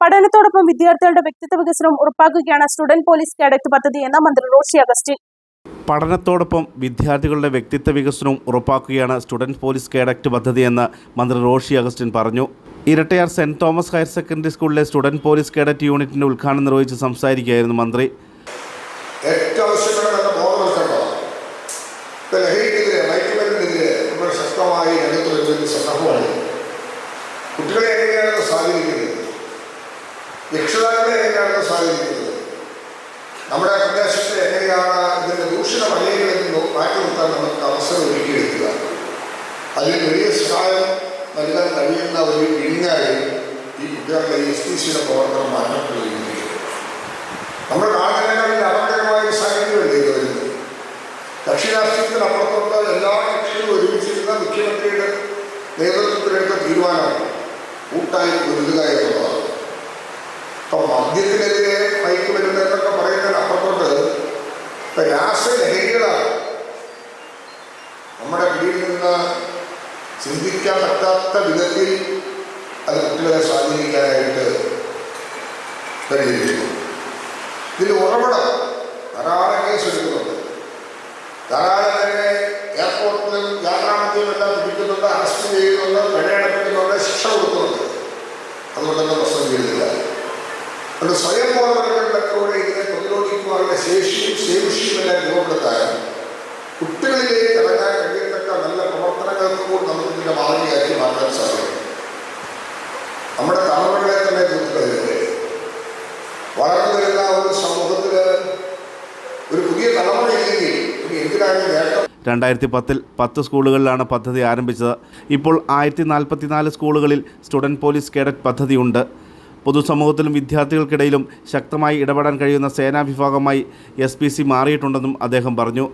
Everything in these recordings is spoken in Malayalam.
പഠനത്തോടൊപ്പം വിദ്യാർത്ഥികളുടെ വ്യക്തിത്വ വികസനം ഉറപ്പാക്കുകയാണ് സ്റ്റുഡന്റ് പോലീസ് കേഡറ്റ് പദ്ധതി എന്ന മന്ത്രി റോഷി അഗസ്റ്റിൻ. പഠനത്തോടൊപ്പം വിദ്യാർത്ഥികളുടെ വ്യക്തിത്വ വികസനവും ഉറപ്പാക്കുകയാണ് സ്റ്റുഡന്റ് പോലീസ് കേഡക്റ്റ് പദ്ധതിയെന്ന് മന്ത്രി റോഷി അഗസ്റ്റിൻ പറഞ്ഞു. Irattayar saint Thomas higher secondary സ്കൂളിലെ സ്റ്റുഡന്റ് പോലീസ് കേഡറ്റ് യൂണിറ്റിന്റെ ഉദ്ഘാടനം നിർവഹിച്ച് സംസാരിക്കുകയായിരുന്നു മന്ത്രി. ഏറ്റവും ആവശ്യമായ നല്ല ബോധവൽക്കരണമാണ് ഇപ്പം ലഹരിക്കെതിരെ മയക്കുമരുന്നിനെതിരെ നമ്മൾ ശക്തമായി രംഗത്ത് വരുന്ന ഒരു കുട്ടികളെ എങ്ങനെയാണ് സ്വാധീനിക്കുന്നത്? രക്ഷിതാക്കളെ എങ്ങനെയാണ് സ്വാധീനിക്കുന്നത്? നമ്മുടെ പ്രദേശത്തെ എങ്ങനെയാണ് ഇതിന്റെ ദൂഷിത വഴികളിൽ നിന്ന് മാറ്റി നിർത്താൻ നമുക്ക് അവസരം ഒരുക്കിയെടുക്കുക? അതിന് വലിയ സഹായം നൽകാൻ കഴിയുന്ന ഒരു വിങ്ങായി ഈ കുട്ടികളുടെ എസ് ടി സിയുടെ പ്രവർത്തനം മാറ്റപ്പെടുകയും ചെയ്യും നമ്മുടെ നാട്ടിലേക്കാളിൽ അപകടകരമായ ഒരു സാഹചര്യമല്ലേ വരുന്നത്? കക്ഷി രാഷ്ട്രീയത്തിനപ്പുറത്തുള്ള എല്ലാ കക്ഷികളും ഒരുമിച്ചിരുന്ന മുഖ്യമന്ത്രിയുടെ നേതൃത്വത്തിലെടുത്ത തീരുമാനം കൂട്ടായി ഒരുതുക എന്നുള്ളതാണ്. ഇപ്പം മദ്യത്തിനെതിരെ മയക്കുമരുന്ന് എന്നൊക്കെ പറയുന്നതിനപ്പുറത്തോട്ട് ഇപ്പം രാസലഹരികളാണ് നമ്മുടെ പിടിയിൽ നിന്ന് ചിന്തിക്കാൻ പറ്റാത്ത വിധത്തിൽ അത് കുട്ടികളെ സ്വാധീനിക്കാനായിട്ട് കഴിഞ്ഞിരിക്കുന്നു ഇതിൽ ഉറവിടം ധാരാളം കേസ് എടുക്കുന്നുണ്ട്. ധാരാളം തന്നെ എയർപോർട്ടിലും യാത്രാമധ്യവും എല്ലാം പിടിക്കുന്നുണ്ട് അറസ്റ്റ് ചെയ്യുന്നുണ്ട് പിഴയടപ്പിക്കുന്നുണ്ട് ശിക്ഷ കൊടുക്കുന്നുണ്ട്. പ്രശ്നം ചെയ്യുന്നില്ല അതുകൊണ്ട് സ്വയം ബോധവൽക്കരണത്തിലൂടെ ഇതിനെ പ്രതിരോധിക്കുവാനുള്ള ശേഷിയും ശേഷിയും എല്ലാം രൂപപ്പെടുത്താനും കുട്ടികളിലേക്ക് ഇറങ്ങാൻ കഴിയത്തക്ക നല്ല പ്രവർത്തനങ്ങൾക്ക് നമുക്ക് ഇതിന്റെ മാതൃകയാക്കി മാറ്റാൻ സാധിക്കും. നമ്മുടെ തലമുറകളെ തന്നെ തീർത്തുകളില്ലേ വളർന്നു വരുന്ന ഒരു സമൂഹത്തിൽ ഒരു പുതിയ തലമുറ ഇല്ലെങ്കിൽ എന്തിനാണ് നേട്ടം? രണ്ടായിരത്തി പത്തിൽ പത്ത് സ്കൂളുകളിലാണ് പദ്ധതി ആരംഭിച്ചത്. ഇപ്പോൾ ആയിരത്തി നാൽപ്പത്തിനാല് സ്കൂളുകളിൽ സ്റ്റുഡന്റ് പോലീസ് കേഡറ്റ് പദ്ധതിയുണ്ട്. പൊതുസമൂഹത്തിലും വിദ്യാർത്ഥികൾക്കിടയിലും ശക്തമായി ഇടപെടാൻ കഴിയുന്ന സേനാ വിഭാഗമായി എസ് പി സി മാറിയിട്ടുണ്ടെന്നും അദ്ദേഹം പറഞ്ഞു.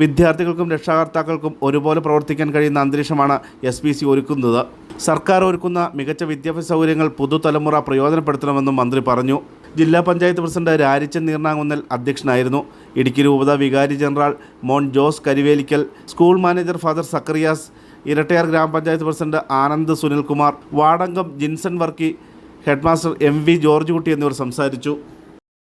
വിദ്യാർത്ഥികൾക്കും രക്ഷാകർത്താക്കൾക്കും ഒരുപോലെ പ്രവർത്തിക്കാൻ കഴിയുന്ന അന്തരീക്ഷമാണ് എസ് പി സി ഒരുക്കുന്നത്. സർക്കാർ ഒരുക്കുന്ന മികച്ച വിദ്യാഭ്യാസ സൗകര്യങ്ങൾ പുതുതലമുറ പ്രയോജനപ്പെടുത്തണമെന്നും മന്ത്രി പറഞ്ഞു. ജില്ലാ പഞ്ചായത്ത് പ്രസിഡന്റ് രാരിച്ചൻ നീർണാങ്കുന്നൽ അധ്യക്ഷനായിരുന്നു. ഇടുക്കി രൂപത വികാരി ജനറൽ മോൺ Jose Karivelikkal school manager father Zacharias Irattayar grama panchayat president Anand Sunilkumar Vadankam Jinson Varkey headmaster M V George Kutty എന്നിവർ സംസാരിച്ചു